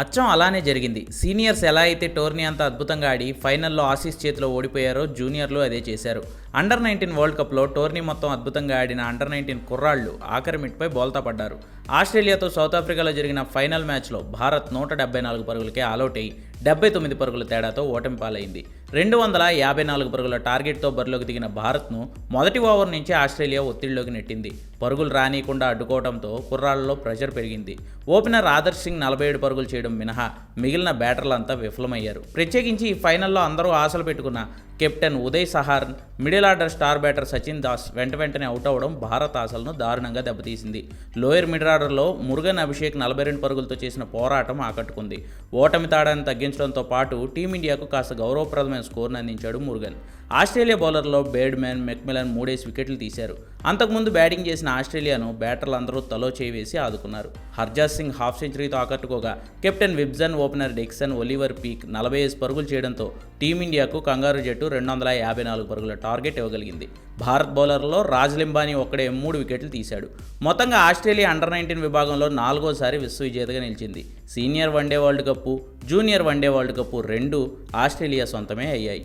అచ్చం అలానే జరిగింది. సీనియర్స్ ఎలా అయితే టోర్నీ అంత అద్భుతంగా ఆడి ఫైనల్లో ఆసీస్ చేతిలో ఓడిపోయారో జూనియర్లు అదే చేశారు. అండర్ నైన్టీన్ వరల్డ్ కప్లో టోర్నీ మొత్తం అద్భుతంగా ఆడిన అండర్ నైన్టీన్ కుర్రాళ్ళు ఆఖరి మిట్పై బోల్తా పడ్డారు. ఆస్ట్రేలియాతో సౌత్ ఆఫ్రికాలో జరిగిన ఫైనల్ మ్యాచ్లో భారత్ నూట డెబ్బై నాలుగు పరుగులకే ఆలౌట్ అయ్యి డెబ్బై తొమ్మిది పరుగుల తేడాతో ఓటమి పాలైంది. రెండు వందల యాభై నాలుగు పరుగుల టార్గెట్తో బరిలోకి దిగిన భారత్ను మొదటి ఓవర్ నుంచి ఆస్ట్రేలియా ఒత్తిడిలోకి నెట్టింది. పరుగులు రానియకుండా అడ్డుకోవడంతో కుర్రాళ్ళలో ప్రెషర్ పెరిగింది. ఓపెనర్ ఆదర్శ్ సింగ్ నలభై ఏడు పరుగులు చేయడం మినహా మిగిలిన బ్యాటర్లంతా విఫలమయ్యారు. ప్రత్యేకించి ఈ ఫైనల్లో అందరూ ఆశలు పెట్టుకున్న captain Uday Sahar middle order star batter Sachin Das వెంట వెంటనే అవుట్ అవ్వడం భారత్ ఆశలను దారుణంగా దెబ్బతీసింది. లోయర్ మిడిల్ ఆర్డర్లో మురుగన్ అభిషేక్ నలభై రెండు పరుగులతో చేసిన పోరాటం ఆకట్టుకుంది. ఓటమి తాడాన్ని తగ్గించడంతో పాటు టీమిండియాకు కాస్త గౌరవప్రదమైన స్కోర్ను అందించాడు మురుగన్. ఆస్ట్రేలియా బౌలర్లో బేడ్మెన్ మెక్మిలన్ మూడేసి వికెట్లు తీశారు. అంతకుముందు బ్యాటింగ్ చేసిన ఆస్ట్రేలియాను బ్యాటర్లు అందరూ తలో చేవేసి ఆదుకున్నారు. హర్జాత్ సింగ్ హాఫ్ సెంచరీతో ఆకట్టుకోగా captain Weibgen opener Dixon Oliver Peake నలభై ఐదు పరుగులు చేయడంతో టీమిండియాకు కంగారు జట్టు రెండు వందల యాభై నాలుగు పరుగుల టార్గెట్ ఇవ్వగలిగింది. భారత్ బౌలర్లో రాజ్ లింబానీ ఒక్కడే మూడు వికెట్లు తీశాడు. మొత్తంగా ఆస్ట్రేలియా అండర్ నైన్టీన్ విభాగంలో నాలుగోసారి విశ్వవిజేతగా నిలిచింది. Senior one day world cup junior one day world cup రెండు ఆస్ట్రేలియా సొంతమే అయ్యాయి.